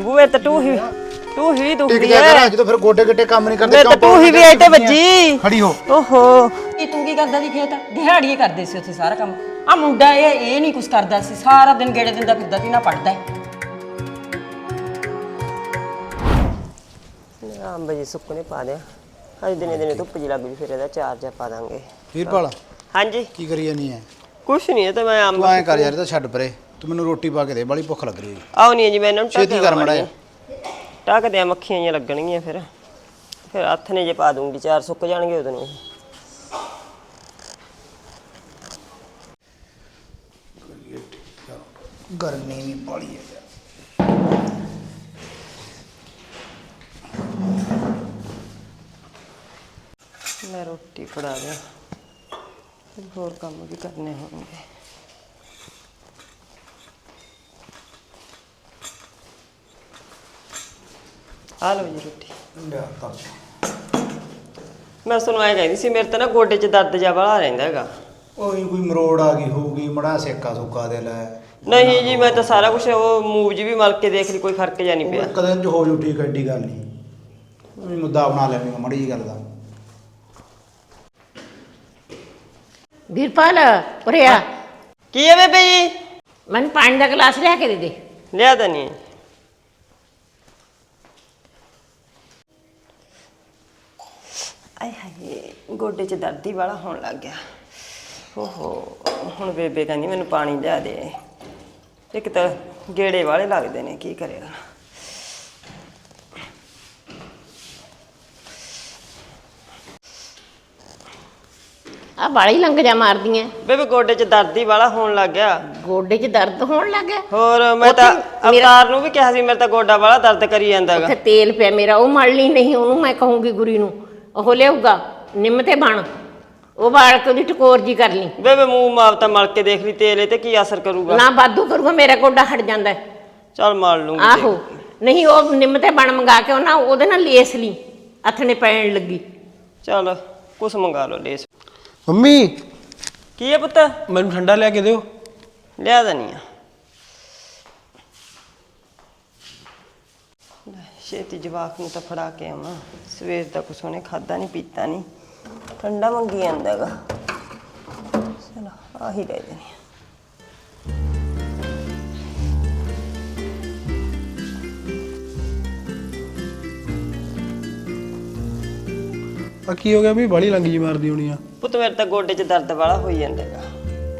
ਬੂਏ ਤੇ to he to ਹੀ ਟਿਕ ਦੁਖਦੀ ਜਾ ਹੈ ਕਰ ਜਦੋਂ ਫਿਰ ਗੋਡੇ ਗਿੱਟੇ ਕੰਮ ਨਹੀਂ ਕਰਦੇ ਮੇਰੇ ਤਾਂ ਕਿਉਂ ਟੂ ਹੀ ਵੀ ਆਈ ਤੇ ਵੱਜੀ। ਖੜੀ ਹੋ। ਓਹੋ। ਇਹ ਤੂੰ ਕੀ ਕਰਦਾ ਸੀ ਖੇਤ? ਦਿਹਾੜੀਏ ਕਰਦੇ ਸੀ ਉੱਥੇ ਸਾਰਾ ਕੰਮ। ਆ ਮੁੰਡਾ ਇਹ ਇਹ ਨਹੀਂ ਕੁਝ ਕਰਦਾ ਸੀ। ਸਾਰਾ ਦਿਨ ਗੇੜੇ ਦਿੰਦਾ ਫਿਰਦਾ ਸੀ ਨਾ ਪੜਦਾ ਅੰਬ ਜੀ ਸੁੱਕਣੇ ਪਾ ਦਿਆ। ਅੱਜ ਦਿਨੇ ਦਿਨੇ ਧੁੱਪ ਜੀ ਲੱਗ ਗਈ ਫਿਰ ਇਹਦਾ ਚਾਰਜਰ ਪਾ ਦਾਂਗੇ। ਵੀਰਪਾਲ ਹਾਂਜੀ। ਕੀ ਕਰੀ ਜਾਨੀ ਐ? ਕੁਛ ਨਹੀਂ ਇਹ ਤਾਂ ਮੈਂ ਅੰਬ ਤੂੰ ਐਂ ਕਰ ਯਾਰ ਇਹ ਤਾਂ ਛੱਡ ਪਰੇ। ਤੂੰ ਮੈਨੂੰ ਰੋਟੀ ਪਾ ਕੇ ਦੇ ਬੜੀ ਭੁੱਖ ਲੱਗ ਰਹੀ ਹੈ। ਆਉ ਨਹੀਂ ਜੀ ਮੈਂ ਇਹਨਾਂ ਨੂੰ ਛੇਤੀ ਕਰ ਮਾੜਾ ਜਿਹਾ। ਟੱਕਦੇ ਆ ਮੱਖੀਆਂ ਜਿਹੀਆਂ ਲੱਗਣਗੀਆਂ ਫਿਰ। ਫਿਰ ਹੱਥ ਨੇ ਜੇ ਪਾ ਦੂੰਗੀ ਚਾਰ ਸੁੱਕ ਜਾਣਗੇ ਉਹਦੇ ਨੂੰ ਗਰਮੀ ਵੀ ਬਾਲੀ ਹੈ। ਮੈਂ ਰੋਟੀ ਫੜਾ ਦਿਆਂ। ਫਿਰ ਹੋਰ ਕੰਮ ਵੀ ਕਰਨੇ ਹੋਣਗੇ। ਆ ਲਓ ਜੀ ਰੋਟੀ। ਲਿਆ ਤਾਂ ਮੈਂ ਤੁਹਾਨੂੰ ਐਂ ਕਹਿੰਦੀ ਸੀ ਮੇਰੇ ਤਾਂ ਨਾ ਗੋਡੇ 'ਚ ਦਰਦ ਜਿਹਾ ਵਾਲਾ ਰਹਿੰਦਾ ਹੈਗਾ। ਓਏ ਕੋਈ ਮਰੋੜ ਆ ਗਈ ਹੋਊਗੀ ਮੜਾ ਸੇਕਾ ਸੁੱਕਾ ਦੇ ਲੈ। ਨਹੀਂ ਜੀ ਮੈਂ ਤਾਂ ਸਾਰਾ ਕੁਝ ਉਹ ਮੂਵ ਜੀ ਵੀ ਮਲ ਕੇ ਦੇਖ ਲਈ ਕੋਈ ਫ਼ਰਕ ਜਿਹਾ ਨਹੀਂ ਪਿਆ। ਇੱਕ ਦਿਨ ਚ ਹੋ ਜੂ ਠੀਕ ਐਡੀ ਗੱਲ ਨਹੀਂ। ਵੀ ਮੁੱਦਾ ਬਣਾ ਲੈਣੀ ਮੜੀ ਜੀ ਗੱਲ ਦਾ। ਵੀਰਪਾਲ ਉਰੇ ਆ। ਕੀ ਹੈ ਬੇਬੇ ਜੀ? ਮੈਨੂੰ ਪਾਣੀ ਦਾ ਗਲਾਸ ਲਿਆ ਕੇ ਦੇ ਦੇ। ਲਿਆ ਤਾਂ ਨਹੀਂ। ਆਏ ਹਾਏ ਗੋਡੇ 'ਚ ਦਰਦ ਹੀ ਵਾਲਾ ਹੋਣ ਲੱਗ ਗਿਆ। ਓਹੋ ਹੁਣ ਬੇਬੇ ਕਹਿੰਦੀ ਮੈਨੂੰ ਪਾਣੀ ਲਿਆ ਦੇ। ਇੱਕ ਤਾਂ ਗੇੜੇ ਵਾਲੇ ਲੱਗਦੇ ਨੇ ਕੀ ਕਰੇਗਾ ਆ ਬਾਲੀ ਲੰਗ ਜਾ ਮਾਰਦੀਆਂ। ਬੇਬੇ ਗੋਡੇ 'ਚ ਦਰਦ ਹੀ ਵਾਲਾ ਹੋਣ ਲੱਗ ਗਿਆ। ਗੋਡੇ 'ਚ ਦਰਦ ਹੋਣ ਲੱਗਾ ਹੋਰ ਮੈਂ ਤਾਂ ਉੱਥੇ ਮੇਰਾ- ਅਵਤਾਰ ਨੂੰ ਵੀ ਕਿਹਾ ਸੀ ਮੇਰੇ ਤਾਂ ਗੋਡਾ ਵਾਲਾ ਦਰਦ ਕਰੀ ਜਾਂਦਾ ਤੇਲ ਪਿਆ ਮੇਰਾ ਉਹ ਮਲ ਲਈ ਨਹੀਂ ਉਹਨੂੰ ਮੈਂ ਕਹੂੰਗੀ ਗੁਰੀ ਨੂੰ। ਉਹ ਲਿਆਊਗਾ ਨਿੰਮ ਤੇ ਬਣ। ਉਹ ਵਾਲ ਕੇ ਉਹਦੀ ਟਕੋਰ ਜੀ ਕਰ ਲਈ। ਬੇਬੇ ਮੂੰਹ ਮਾਪ ਤਾਂ ਮਲ ਕੇ ਦੇਖ ਲਈ ਤੇਲ ਇਹ ਤੇ ਕੀ ਅਸਰ ਕਰੂਗਾ? ਨਾ ਬਾਦੂ ਕਰੂਗਾ ਮੇਰਾ ਗੋਡਾ ਹਟ ਜਾਂਦਾ ਹੈ। ਚੱਲ ਮਾਰ ਲੂੰਗੀ ਆਹੋ ਨਹੀਂ ਉਹ ਨਿੰਮ ਤੇ ਬਣ ਮੰਗਾ ਕੇ ਉਹ ਨਾ ਉਹਦੇ ਨਾਲ ਲੇਸ ਲਈ ਅਥਣੇ ਪੈਣ ਲੱਗੀ। ਚੱਲ ਕੁਛ ਮੰਗਾ ਲਓ ਲੇਸ। ਮੰਮੀ! ਕੀ ਹੈ ਪੁੱਤ? ਮੈਨੂੰ ਠੰਡਾ ਲਿਆ ਕੇ ਦਿਓ। ਲਿਆ ਦਨੀ ਆ ਲੈ, ਛੇਤੀ ਜਵਾਕ ਨੂੰ ਤਾਂ ਫੜਾ ਕੇ ਆਵਾਂ ਸਵੇਰ ਦਾ ਕੁਛ ਉਹਨੇ ਖਾਦਾ ਨਹੀਂ ਪੀਤਾ ਨਹੀਂ ਠੰਡਾ ਮੰਗੀ ਜਾਂਦਾਗਾ ਚਲੋ ਆਹੀ ਲੈ ਜਣੀ ਆ। ਕੀ ਹੋ ਗਿਆ ਵੀ ਬਾਲੀ ਲੰਗ ਜੀ ਮਾਰਦੀ ਹੋਣੀ ਆ? ਪੁੱਤ ਮੇਰੇ ਤਾਂ ਗੋਡੇ 'ਚ ਦਰਦ ਵਾਲਾ ਹੋਈ ਜਾਂਦਾਗਾ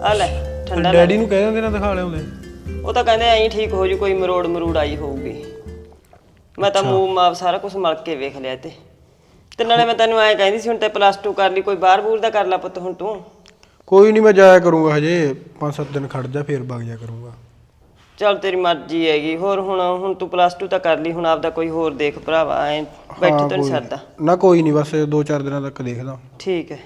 ਆ ਲੈ ਠੰਡਾ ਡੈਡੀ ਨੂੰ ਕਹਿ ਦਿੰਦੇ ਨਾ ਦਿਖਾ ਲਿਆਉਂਦੇ। ਉਹ ਤਾਂ ਕਹਿੰਦੇ ਐਂ ਠੀਕ ਹੋ ਜੂ ਕੋਈ ਮਰੋੜ ਮਰੂੜ ਆਈ ਹੋਊਗੀ। ਮੈਂ ਤਾਂ ਮੂੰਹ ਮਾਪ ਸਾਰਾ ਕੁਝ ਮਲ ਕੇ ਵੇਖ ਲਿਆ ਤੇ ਤੇ ਨਾਲੇ ਮੈਂ ਤੈਨੂੰ ਐਂ ਕਹਿੰਦੀ ਸੀ ਹੁਣ ਤੇ ਪਲੱਸ 2 ਕਰ ਲਈ ਕੋਈ ਬਾਹਰ ਬੂਰ ਦਾ ਕਰ ਲੈ ਪੁੱਤ ਹੁਣ ਤੂੰ। ਕੋਈ ਨਹੀਂ ਮੈਂ ਜਾਇਆ ਕਰੂੰਗਾ ਹਜੇ 5-7 ਦਿਨ ਖੜ ਜਾ ਫੇਰ ਵਗ ਜਾ ਕਰੂੰਗਾ। ਚੱਲ ਤੇਰੀ ਮਰਜ਼ੀ ਹੈਗੀ ਹੋਰ ਹੁਣ ਹੁਣ ਤੂੰ ਪਲੱਸ 2 ਤਾਂ ਕਰ ਲਈ ਹੁਣ ਆਪਦਾ ਕੋਈ ਹੋਰ ਦੇਖ ਭਰਾਵਾ ਐ ਬੈਠੇ ਤਾਂ ਨਹੀਂ ਕੋਈ- ਸਰਦਾ। ਨਾ ਕੋਈ ਨਹੀਂ ਬਸ 2-4 ਦਿਨਾਂ ਤੱਕ ਦੇਖਦਾ। ਠੀਕ ਹੈ।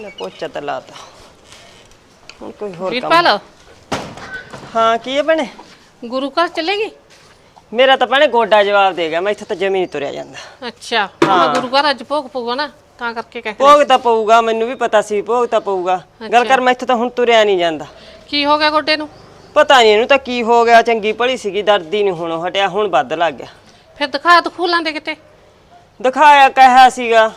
ਨਾ ਪੋਚਾ ਤਾਂ ਲਾਤਾ। ਹੁਣ ਕੋਈ ਹੋਰ ਕੰਮ ਵੀਰਪਾਲ ਹਾਂ ਕੀ ਹੈ ਭੈਣੇ? ਗੁਰੂ ਘਰ ਚਲੇਗੀ? ਮੇਰਾ ਤਾਂ ਭੈਣੇ ਗੋਡਾ ਜਵਾਬ ਦੇ ਗਿਆ ਮੈਂ ਇੱਥੇ ਤਾਂ ਜਮੀ ਨਹੀਂ ਤੁਰਿਆ ਜਾਂਦਾ। ਅੱਛਾ ਮੈਂ ਗੁਰੂ ਘਰ ਅੱਜ ਭੋਗ ਪਊਗਾ ਨਾ ਤਾਂ ਕਰਕੇ ਕਹਿ ਭੋਗ ਤਾਂ ਪਊਗਾ ਮੈਨੂੰ ਵੀ ਪਤਾ ਸੀ ਭੋਗ ਤਾਂ ਪਊਗਾ। ਗੱਲ ਕਰ ਮੈਂ ਇੱਥੇ ਤਾਂ ਹੁਣ ਤੁਰਿਆ ਨਹੀਂ ਜਾਂਦਾ। ਕੀ ਹੋ ਗਿਆ ਗੋਡੇ ਨੂੰ? ਪਤਾ ਨਹੀਂ ਇਹਨੂੰ ਤਾਂ ਕੀ ਹੋ ਗਿਆ ਚੰਗੀ ਭਲੀ ਸੀਗੀ ਦਰਦ ਨਹੀਂ ਹੁਣ ਹਟਿਆ ਹੁਣ ਵੱਧ ਲੱਗ ਗਿਆ। ਫਿਰ ਦਿਖਾ ਦਖੂ ਲਾਂਦੇ ਕਿਤੇ। ਦਿਖਾਇਆ ਕਹਿਆ ਸੀਗਾ।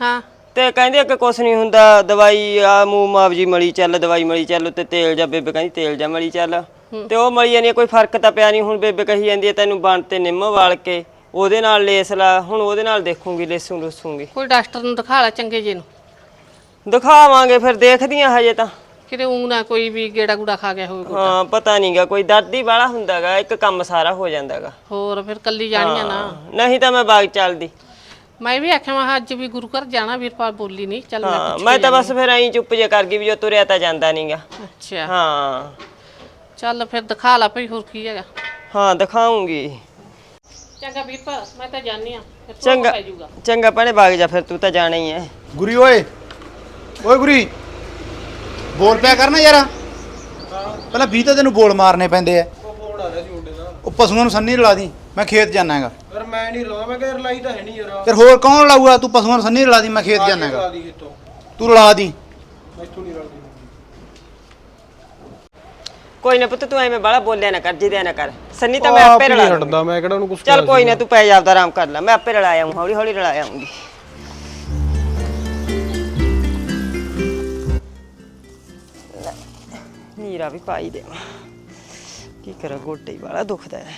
ਹਾਂ। ਤੇ ਕਹਿੰਦੇ ਕਿ ਕੁਛ ਨਹੀਂ ਹੁੰਦਾ ਦਵਾਈ ਆ ਮੂੰਹ ਮਾਵਜੀ ਮਲੀ ਚੱਲ ਦਵਾਈ ਮਲੀ ਚੱਲ ਤੇ ਤੇਲ ਜਾ ਬੇਬੇ ਕਹਿੰਦੀ ਤੇਲ ਜਾ ਮਲੀ ਚੱਲ। ਤੇ ਉਹ ਮਲੀ ਜਾਂਦੀ ਆ, ਕੋਈ ਫ਼ਰਕ ਤਾਂ ਪਿਆ ਨਹੀਂ ਹੁਣ ਬੇਬੇ ਕਹੀ ਜਾਂਦੀ ਹੈ ਤੈਨੂੰ ਬਣ ਤੇ ਨਿੰਮ ਵਾਲ ਕੇ ਉਹਦੇ ਨਾਲ ਲੇਸ ਲਾ ਹੁਣ ਉਹਦੇ ਨਾਲ ਦੇਖੂਗੀ ਲੇਸੂ ਲੂਸੂਗੀ। ਕੋਈ ਡਾਕਟਰ ਨੂੰ ਦਿਖਾ ਲੈ ਚੰਗੇ ਜੇ ਨੂੰ। ਦਿਖਾਵਾਂਗੇ ਫਿਰ ਦੇਖਦੀਆਂ ਹਜੇ ਤਾਂ। ਕਿਤੇ ਊਂ ਨਾ ਕੋਈ ਵੀ ਗੇੜਾ ਗੂੜਾ ਖਾ ਗਿਆ ਹੋਵੇ। ਹਾਂ ਪਤਾ ਨਹੀਂਗਾ ਕੋਈ ਦਰਦ ਹੀ ਵਾਲਾ ਹੁੰਦਾਗਾ ਇੱਕ ਕੰਮ ਸਾਰਾ ਹੋ ਜਾਂਦਾਗਾ। ਹੋਰ ਫਿਰ ਕੱਲੀ ਜਾਣੀ ਆ ਨਾ। ਨਹੀਂ ਤਾਂ ਮੈਂ ਬਾਗ ਚੱਲਦੀ। ਮੈਂ ਵੀ ਆਖਿਆ ਮੈਂ ਕਿਹਾ ਅੱਜ ਵੀ ਗੁਰੂ ਘਰ ਜਾਣਾ ਵੀਰਪਾਲ ਬੋਲੀ ਨਹੀਂ ਚੱਲ ਮੈਂ ਹਾਂ ਤਾਂ ਬਸ ਫਿਰ ਐਂ ਚੁੱਪ ਜੇ ਕਰ ਗਈ ਵੀ ਜੋ ਤੁਰਿਆ ਤਾਂ ਜਾਂਦਾ ਨਹੀਂਗਾ। ਅੱਛਾ। ਹਾਂ। ਚੱਲ ਫਿਰ ਦਿਖਾ ਲਾ ਭਈ ਹੋਰ ਕੀ ਹੈਗਾ। ਹਾਂ ਦਿਖਾਉਂਗੀ। ਚੰਗਾ ਵੀਰਪਾਲ ਮੈਂ ਤਾਂ ਜਾਣੀ ਆ ਫਿਰ ਭੋਗ ਚੰਗਾ ਪੈ ਜਾਊਗਾ। ਚੰਗਾ ਭੈਣੇ ਬਾਗ ਜਾ ਫਿਰ ਤੂੰ ਤਾਂ ਜਾਣਾ ਹੀ ਹੈ ਗੁਰੀ ਓਏ ਓਏ ਗੁਰੀ ਬੋਲ ਪਿਆ ਕਰਨਾ ਯਾਰ। ਪਹਿਲਾਂ 20 ਤਾਂ ਤੈਨੂੰ ਬੋਲ ਮਾਰਨੇ ਪੈਂਦੇ ਆ ਉਹ ਫੋਨ ਆ ਰਿਹਾ ਸੀ ਮੁੰਡੇ ਦਾ ਉਹ ਪਸ਼ੂਆਂ ਨੂੰ ਸੰਨੀ ਰਲਾ ਦੀ। ਮੈਂ ਖੇਤ ਜਾਣਾ ਹੈਗਾ। ਯਾਰ ਮੈਂ ਨਹੀਂ ਰਲਾਉਂਦਾ ਮੈਂ ਕਿਹਾ ਰਲਾਈ ਤਾਂ ਹੈ ਨਹੀਂ ਯਾਰ। ਯਾਰ ਹੋਰ ਕੌਣ ਰਲਾਊਗਾ ਤੂੰ ਪਸ਼ੂਆਂ ਨੂੰ ਸੰਨੀ ਰਲਾ ਦੀ ਮੈਂ ਖੇਤ ਜਾਣਾ ਹੈਗਾ। ਦੀ ਤੂੰ ਰਲਾ ਦੀ। ਮੈਥੋਂ ਨਹੀਂ ਰਲਦੀ। ਕੋਈ ਨਾ ਪੁੱਤ ਤੂੰ ਐਵੇਂ ਬਾਲਾ ਬੋਲਿਆ ਨਾ ਕਰ ਜਿਦਿਆ ਨਾ ਕਰ। ਸੰਨੀ ਤਾਂ ਮੈਂ ਆਪ ਰਲਾ। ਹਟਦਾ ਮੈਂ ਕਿਹੜਾ ਉਹਨੂੰ ਕੁਝ ਚੱਲ ਕੋਈ ਨਾ ਤੂੰ ਪੈ ਜਾ ਆਪਦਾ ਆਰਾਮ ਕਰ ਲੈ ਮੈਂ ਆਪੇ ਰਲਾ ਆਊਂ ਹੌਲੀ ਹੌਲੀ ਰਲਾ ਆਉਂਗੀ ਨੀਰਾ ਵੀ ਪਾਈ ਦੇ ਕੀ ਕਰਾਂ ਗੋਡੇ ਹੀ ਵਾਲਾ ਦੁਖਦਾ ਹੈ।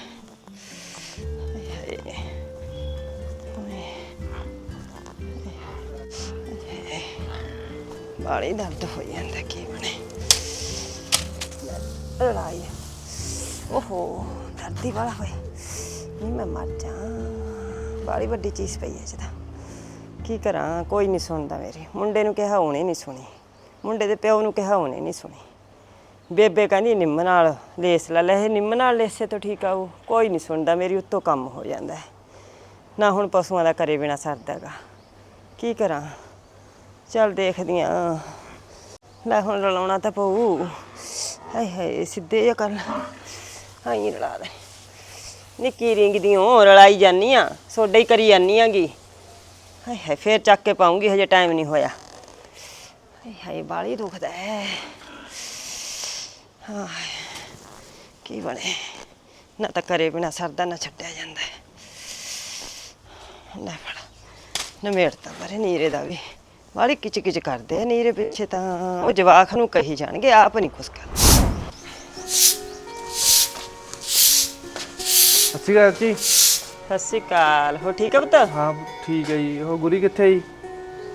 ਬਾਲੀ ਦਰਦ ਹੋ ਜਾਂਦਾ ਕੀ ਬਣੇ ਲੜਾਈ ਓਹੋ, ਦਰਦੀ ਵਾਲਾ ਹੋਏ ਨਹੀਂ, ਮੈਂ ਮਰ ਜਾ ਬਾਲੀ ਵੱਡੀ ਚੀਜ਼ ਪਈ ਹੈ ਜਦਾ ਕੀ ਕਰਾਂ, ਕੋਈ ਨਹੀਂ ਸੁਣਦਾ ਮੇਰੀ। ਮੁੰਡੇ ਨੂੰ ਕਿਹਾ ਉਹਨੇ ਨਹੀਂ ਸੁਣੀ। ਮੁੰਡੇ ਦੇ ਪਿਓ ਨੂੰ ਕਿਹਾ ਉਹਨੇ ਨਹੀਂ ਸੁਣੀ। ਬੇਬੇ ਕਹਿੰਦੀ, ਨਿੰਮ ਨਾਲ ਲੇਸ ਲੈ ਲੈ। ਇਹ ਨਿੰਮ ਨਾਲ ਲੇਸੇ ਤੋਂ ਠੀਕ ਆਊ ਕੋਈ ਨਹੀਂ ਸੁਣਦਾ ਮੇਰੀ, ਉੱਤੋਂ ਕੰਮ ਹੋ ਜਾਂਦਾ। ਹੈ ਨਾ ਹੁਣ ਪਸ਼ੂਆਂ ਦਾ ਕਰੇ ਬਿਨਾ ਸਰਦਾਗਾ ਕੀ ਕਰਾਂ? ਚੱਲ ਦੇਖਦੀ ਆ। ਲੈ ਹੁਣ ਰਲਾਉਣਾ ਤਾਂ ਪਊ। ਹਾਏ ਹਾਏ, ਸਿੱਧੇ ਜਿਹਾ ਕਰ ਹਾਈ ਰਲਾ ਦੇ ਨਿੱਕੀ ਰਿੰਗ ਦੀ ਹੋ ਰਲਾਈ ਜਾਨੀ ਆ ਸੋਡੇ ਹੀ ਕਰੀ ਜਾਨੀ ਆਗੀ। ਹਾਏ ਹਾਏ, ਫੇਰ ਚੱਕ ਕੇ ਪਾਉਂਗੀ, ਹਜੇ ਟਾਈਮ ਨਹੀਂ ਹੋਇਆ। ਹਾਏ ਹਾਏ, ਬਾਲੀ ਦੁਖਦਾ ਹੈ ਹਾਂ ਕੀ ਬਣੇ। ਨਾ ਤਾਂ ਕਰੇ ਬਿਨਾ ਸਰਦਾ, ਨਾ ਛੱਡਿਆ ਜਾਂਦਾ। ਹੈ ਲੈ ਫੜ ਨਮੇੜਤਾ ਮਰੇ ਨੀਰੇ ਦਾ ਵੀ। ਬਾਲੀ ਕਿਚ ਕਿਚ ਕਰਦੇ ਆ ਨੀਰੇ ਪਿੱਛੇ ਤਾਂ। ਉਹ ਜਵਾਖ ਨੂੰ ਕਹੀ ਜਾਣਗੇ ਆਪ ਨਹੀਂ ਕੁਛ ਕਰ। ਅੱਛੀ ਗੱਲ ਜੀ। ਸਤਿ ਸ਼੍ਰੀ ਅਕਾਲ। ਹੋ ਠੀਕ ਹੈ ਪੁੱਤ? ਹਾਂ ਠੀਕ ਹੈ ਜੀ। ਉਹ ਗੁਰੀ ਕਿੱਥੇ ਜੀ?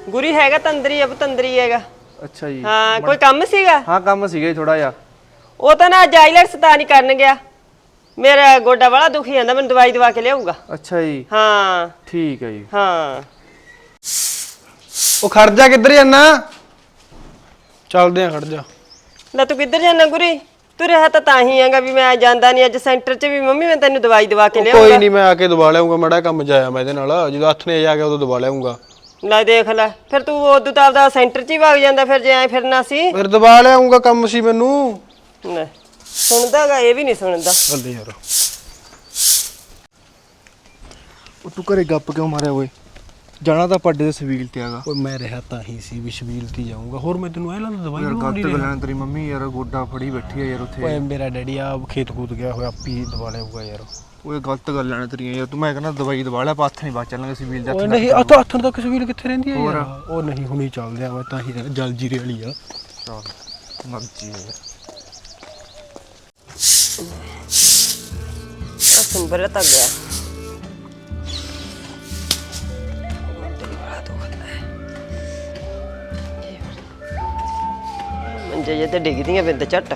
ਗੁਰੀ ਹੈਗਾ ਤੰਦਰੀ ਆ ਤੰਦਰੀ ਹੈਗਾ। ਅੱਛਾ ਜੀ। ਹਾਂ ਕੋਈ ਕੰਮ ਸੀਗਾ? ਹਾਂ ਕੰਮ ਸੀਗਾ ਥੋੜਾ ਜਿਹਾ। ਉਹ ਤਾਂ ਨਾ ਅੱਜ ਆਈਲੈਟਸ ਤਾਂ ਨਹੀਂ ਕਰਨ ਗਿਆ। ਮੇਰਾ ਗੋਡਾ ਬੜਾ ਦੁਖੀ ਜਾਂਦਾ ਮੈਨੂੰ ਦਵਾਈ ਦਵਾ ਕੇ ਲਿਆਊਗਾ। ਅੱਛਾ ਜੀ। ਹਾਂ। ਠੀਕ ਹੈ ਜੀ। ਹਾਂ। ਉਹ ਖੜ ਜਾ ਕਿੱਧਰ ਜਾਣਾ ਚੱਲਦੇ ਆ ਖੜ ਜਾ। ਲੈ ਤੂੰ ਕਿੱਧਰ ਜਾਣਾ ਗੁਰੀ? ਤੂੰ ਰਿਹਾ ਤਾਂ ਤਾਂ ਹੀ ਹੈਗਾ ਵੀ ਮੈਂ ਜਾਂਦਾ ਨਹੀਂ ਅੱਜ ਸੈਂਟਰ 'ਚ ਵੀ। ਮੰਮੀ ਮੈਂ ਤੈਨੂੰ ਦਵਾਈ ਦਵਾ ਕੇ ਕੋਈ ਨਹੀਂ ਮੈਂ ਆ ਕੇ ਦਬਾ ਲਿਆਉਂਗਾ ਮੜਾ ਕੰਮ ਜਾਇਆ ਮੈਂ ਇਹਦੇ ਨਾਲ। ਜਦੋਂ ਹੱਥ ਨੇ ਜਾ ਕੇ ਉਦੋਂ ਦਬਾ ਲਿਆਉਂਗਾ। ਲੈ ਦੇਖ ਲੈ ਫਿਰ ਤੂੰ ਉਦੋਂ ਤਾਂ ਆਪਦਾ ਸੈਂਟਰ 'ਚ ਹੀ ਵਗ ਜਾਂਦਾ ਫਿਰ ਜੇ ਐ ਫਿਰਨਾ ਸੀ। ਫਿਰ ਦਬਾ ਲਿਆਉਂਗਾ ਕੰਮ ਸੀ ਮੈਨੂੰ। ਲੈ ਸੁਣਦਾਗਾ ਇਹ ਵੀ ਨਹੀਂ ਸੁਣਦਾ। ਬੱਲੇ ਯਾਰ। ਉਹ ਤੂੰ ਘਰੇ ਗੱਪ ਕਿਉਂ ਮਾਰਿਆ ਓਏ? ਜਾਣਾ ਤਾਂ ਪੱਡੇ ਦੇ ਸਵੀਲ ਤੇ ਆਗਾ। ਓਏ ਮੈਂ ਰਿਹਾ ਤਾਂ ਹੀ ਸੀ ਵੀ ਸ਼ਬੀਲਤੀ ਜਾਊਂਗਾ। ਹੋਰ ਮੈਂ ਤੈਨੂੰ ਐ ਲੱਗਦਾ ਦਵਾਈ ਯਾਰ ਗਲਤ ਨਹੀਂ ਗੱਲਾਂ ਤੇਰੀ ਮੰਮੀ ਯਾਰ ਗੋਡਾ ਫੜੀ ਬੈਠੀ ਆ ਯਾਰ ਉੱਥੇ। ਓਏ ਮੇਰਾ ਡੈਡੀ ਆ ਖੇਤ ਕੂਦ ਗਿਆ ਹੋਇਆ ਆਪੀ ਦਬਾ ਲਿਆਊਗਾ ਯਾਰ। ਓਏ ਗਲਤ ਗੱਲਾਂ ਨੇ ਤੇਰੀਆਂ ਯਾਰ ਤੂੰ ਮੈਂ ਕਹਿੰਦਾ ਦਵਾਈ ਦਵਾ ਲੈ ਪਾਥ ਨਹੀਂ ਬਾਅਦ ਚੱਲਾਂਗੇ ਸਵੀਲ ਦੇ ਓਏ ਹੱਥ ਨਹੀਂ ਆ ਤਾਂ ਹੱਥਾਂ ਤੱਕ ਸ਼ਬੀਲ ਕਿੱਥੇ ਰਹਿੰਦੀ ਹੈ ਹੋਰ? ਯਾਰ? ਉਹ ਨਹੀਂ ਹੁਣੀ ਚੱਲਦੇ ਆ ਮੈਂ ਤਾਂ ਹੀ ਜਲ ਜੀਰੇ ਵਾਲੀ ਆ। ਚੱਲ ਮਰਜ਼ੀ ਹੈ ਆ। ਸੰਭਰ ਤਾਂ ਗਿਆ। ਮੰਜੇ ਜੇ ਤੇ ਡਿੱਗਦੀਆਂ ਬਿੰਦ ਝੱਟ।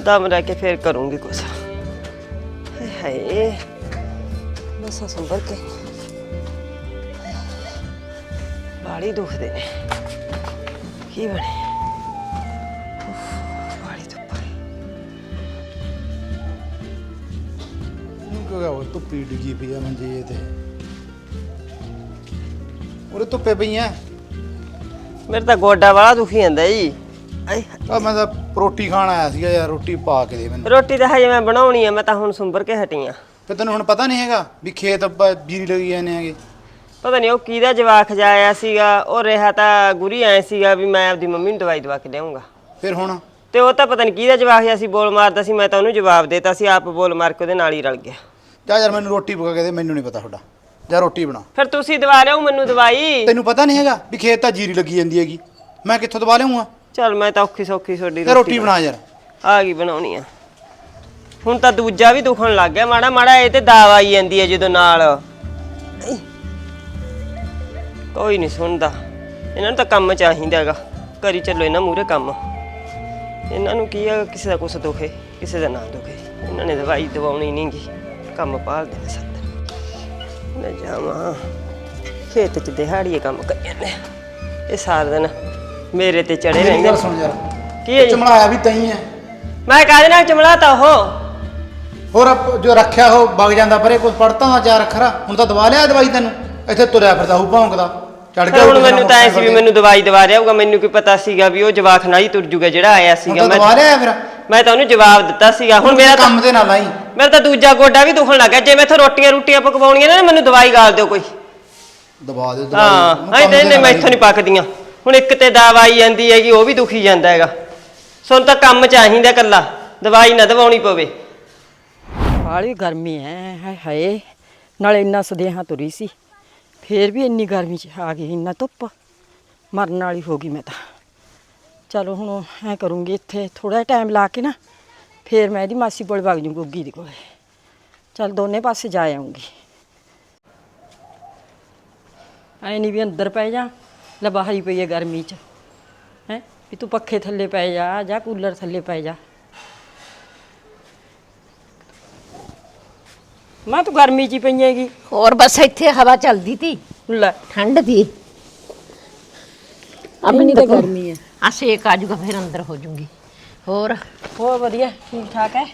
ਦਮ ਰਹਿ ਕੇ ਫੇਰ ਕਰੂੰਗੀ ਕੁਛ। ਹਾਏ ਬਸ ਸੰਭਰ ਕੇ। ਬਾੜੀ ਦੁਖਦੇ ਨੇ। ਕੀ ਬਣੇ? ਬਾੜੀ ਧੁੱਪ ਹੈ ਕਿਉਂਕਿ ਉਹ ਧੁੱਪੀ ਡਿੱਗੀ ਪਈ ਆ ਮੰਜੇ ਤੇ। ਉਰੇ ਧੁੱਪੇ ਪਈਆਂ। ਮੇਰੇ ਤਾਂ ਗੋਡਾ ਵਾਲਾ ਦੁਖੀ ਜਾਂਦਾ ਜੀ ਆਏ ਆ ਮੈਂ ਤਾਂ ਰੋਟੀ ਖਾਣ ਆਇਆ ਸੀਗਾ ਯਾਰ ਰੋਟੀ ਪਾ ਕੇ ਦੇ ਮੈਨੂੰ। ਰੋਟੀ ਤਾਂ ਹਜੇ ਮੈਂ ਬਣਾਉਣੀ ਆ ਮੈਂ ਤਾਂ ਹੁਣ ਸੁੰਬਰ ਕੇ ਹਟੀ ਆ। ਫਿਰ ਤੈਨੂੰ ਹੁਣ ਪਤਾ ਨਹੀਂ ਹੈਗਾ ਵੀ ਖੇਤ ਆਪਾਂ ਜੀਰੀ ਲੱਗੀ ਜਾਂਦੇ ਹੈਗੇ। ਪਤਾ ਨਹੀਂ ਉਹ ਕਿਹਦਾ ਜਵਾਕ ਜਾਇਆ ਸੀਗਾ ਉਹ ਰਿਹਾ ਤਾਂ ਗੁਰੀ ਐ ਸੀਗਾ ਵੀ ਮੈਂ ਆਪਦੀ ਮੰਮੀ ਨੂੰ ਦਵਾਈ ਦਵਾ ਕੇ ਲਿਆਉਂਗਾ ਫਿਰ ਹੁਣ? ਤੇ ਉਹ ਤਾਂ ਪਤਾ ਨਹੀਂ ਕਿਹਦਾ ਜਵਾਕ ਜਿਹਾ ਸੀ ਬੋਲ ਮਾਰਦਾ ਸੀ ਮੈਂ ਤਾਂ ਉਹਨੂੰ ਜਵਾਬ ਦੇਤਾ ਸੀ ਆਪ ਬੋਲ ਮਾਰ ਕੇ ਉਹਦੇ ਨਾਲ ਹੀ ਰਲ ਗਿਆ। ਜਾ ਯਾਰ ਮੈਨੂੰ ਰੋਟੀ ਪਕਾ ਕੇ ਦੇ ਮੈਨੂੰ ਨਹੀਂ ਪਤਾ ਤੁਹਾਡਾ। ਜਾ ਰੋਟੀ ਬਣਾ। ਫਿਰ ਤੁਸੀਂ ਦਵਾ ਲਿਆਓ ਮੈਨੂੰ ਦਵਾਈ। ਤੈਨੂੰ ਪਤਾ ਨਹੀਂ ਹੈਗਾ ਵੀ ਖੇਤ ਤਾਂ ਜੀਰੀ ਲੱਗੀ ਜਾਂਦੀ ਹੈਗੀ। ਮੈਂ ਕਿੱਥੋਂ ਦਵਾ ਲਿਆਉਂਗਾ? ਚਲ ਮੈਂ ਤਾਂ ਔਖੀ ਸੌਖੀ ਛੋਡੀ ਤੇ ਰੋਟੀ ਬਣਾ ਯਾਰ। ਆ ਗਈ ਬਣਾਉਣੀ ਆ? ਹੁਣ ਤਾਂ ਦੂਜਾ ਵੀ ਦੁਖਣ ਲੱਗ ਗਿਆ। ਮਾੜਾ ਮਾੜਾ ਇਹ ਤੇ ਦਾਵਾ ਆਈ ਜਾਂਦੀ ਹੈ ਜਦੋਂ ਨਾਲ। ਕੋਈ ਨਹੀਂ ਸੁਣਦਾ। ਇਹਨਾਂ ਨੂੰ ਤਾਂ ਕੰਮ ਚਾਹੀਦਾ ਹੈਗਾ। ਕਰੀ ਚੱਲੋ ਇਹਨਾਂ ਮੂਰੇ ਕੰਮ। ਇਹਨਾਂ ਨੂੰ ਕੀ ਹੈ ਕਿਸੇ ਦਾ ਕੁਛ ਦੁਖੇ ਕਿਸੇ ਦਾ ਨਾ ਦੁਖੇ। ਇਹਨਾਂ ਨੇ ਦਵਾਈ ਦਵਾਉਣੀ ਨਹੀਂਗੀ ਕੰਮ ਪਾਲਦੇ ਨੇ ਸੱਤ। ਮੈਂ ਜਾਵਾਂ। ਖੇਤ ਚ ਦਿਹਾੜੀਏ ਕੰਮ ਕਰੀ ਜਾਂਦੇ ਆ। ਇਹ ਸਾਰਾ ਦਿਨ ਮੇਰੇ ਤੇ ਚੜੇ ਮੇਰੀ ਰਹਿੰਦੇ ਗੱਲ। ਸੁਣ ਯਾਰ। ਕੀ ਹੈ ਜੀ? ਚਮੜਾਇਆ ਵੀ ਤਈ ਹੈ ਮੈਂ ਕਾਹਦੇ ਨਾਲ ਚਮਲਾਤਾ ਉਹ? ਹੋਰ ਆਪ- ਜੋ ਰੱਖਿਆ ਉਹ ਵਗ ਜਾਂਦਾ ਪਰੇ ਕੋਈ ਪੜਤਾ ਦਾ ਚਾਰ ਅੱਖਰਾ ਹੁਣ ਤਾਂ ਦਵਾ ਲਿਆ ਦਵਾਈ ਤੈਨੂੰ। ਇੱਥੇ ਤੁਰਿਆ ਫਿਰਦਾ ਹੂ ਭੌਂਕਦਾ। ਚੜ ਗਿਆ ਹੁਣ ਮੈਨੂੰ ਤਾਂ ਐ ਸੀ ਵੀ ਮੈਨੂੰ ਦਵਾਈ ਦਵਾ ਰਿਹਾ ਹੋਊਗਾ ਮੈਨੂੰ ਕੀ ਪਤਾ ਸੀਗਾ ਵੀ ਉਹ ਜਵਾਖ ਨਾਲ ਹੀ ਤੁਰ ਜੂਗਾ ਜਿਹੜਾ ਆਇਆ ਸੀਗਾ। ਮੈਂ ਦਵਾ ਲਿਆ ਫਿਰ। ਮੈਂ ਤਾਂ ਉਹਨੂੰ ਜਵਾਬ ਦਿੱਤਾ ਸੀਗਾ। ਹੁਣ ਮੇਰਾ ਤਾਂ ਕੰਮ ਦੇ ਨਾਲ ਆਈ। ਮੇਰਾ ਤਾਂ ਦੂਜਾ ਗੋਡਾ ਵੀ ਦੁਖਣ ਲੱਗਾ ਜੇ ਮੈਥੋਂ ਰੋਟੀਆਂ ਰੋਟੀਆਂ ਪਕਵਾਉਣੀਆਂ ਨੇ ਨਾ ਮੈਨੂੰ ਦਵਾਈ ਗਾਲ ਦਿਓ ਕੋਈ। ਦਵਾ ਦੇ ਹਾਂ ਉਹਨੂੰ ਐ ਤੇ ਆਈ। ਮੈਥੋਂ ਨਹੀਂ ਪੱਕਦੀਆਂ। ਹੁਣ ਇੱਕ ਤੇ ਦਵਾਈ ਜਾਂਦੀ ਹੈਗੀ, ਉਹ ਵੀ ਦੁਖੀ ਜਾਂਦਾ ਹੈਗਾ। ਸੁਣ ਤਾਂ ਕੰਮ ਚਾਹੀਦਾ ਕੱਲਾ ਦਵਾਈ ਨਾ ਦਵਾਉਣੀ ਪਵੇ। ਬਾਹਲੀ ਗਰਮੀ ਐ, ਹਾਏ ਹਾਏ, ਨਾਲੇ ਇੰਨਾ ਸਦੇਹਾ ਤੁਰੀ ਸੀ। ਫੇਰ ਵੀ ਇੰਨੀ ਗਰਮੀ ਚ ਆ ਗਈ, ਇੰਨਾ ਧੁੱਪ। ਮਰਨ ਵਾਲੀ ਹੋ ਗਈ ਮੈਂ ਤਾਂ। ਚਲੋ ਹੁਣ ਐ ਕਰੂੰਗੀ, ਇੱਥੇ ਥੋੜਾ ਟਾਈਮ ਲਾ ਕੇ ਨਾ, ਫੇਰ ਮੈਂ ਇਹਦੀ ਮਾਸੀ ਕੋਲ ਵਗ ਜੂ, ਗੁੱਗੀ ਦੇ ਕੋਲੇ। ਚਲ ਦੋਨੇ ਪਾਸੇ ਜਾ ਆਉਂਗੀ ਐ ਨਹੀਂ ਵੀ ਅੰਦਰ ਪੈ ਜਾ। ਲੈ ਬਾਹਰ ਹੀ ਪਈ ਹੈ ਗਰਮੀ ਚ। ਹੈ? ਵੀ ਤੂੰ ਪੱਖੇ ਥੱਲੇ ਪੈ ਜਾ ਜਾਂ ਕੂਲਰ ਥੱਲੇ ਪੈ ਜਾ। ਮੈਂ ਤੂੰ ਗਰਮੀ ਚ ਹੀ ਪਈਏਗੀ ਹੋਰ ਬਸ ਇੱਥੇ ਹਵਾ ਚੱਲਦੀ ਤੀ। ਲੈ। ਠੰਡ ਤੀ। ਇੰਨੀ ਤਾਂ ਗਰਮੀ ਹੈ ਆ ਸੇਕ ਆ ਜਾਊਗਾ ਫਿਰ ਅੰਦਰ ਹੋ ਜੂਗੀ ਹੋਰ? ਹੋਰ ਵਧੀਆ ਠੀਕ ਠਾਕ ਹੈ?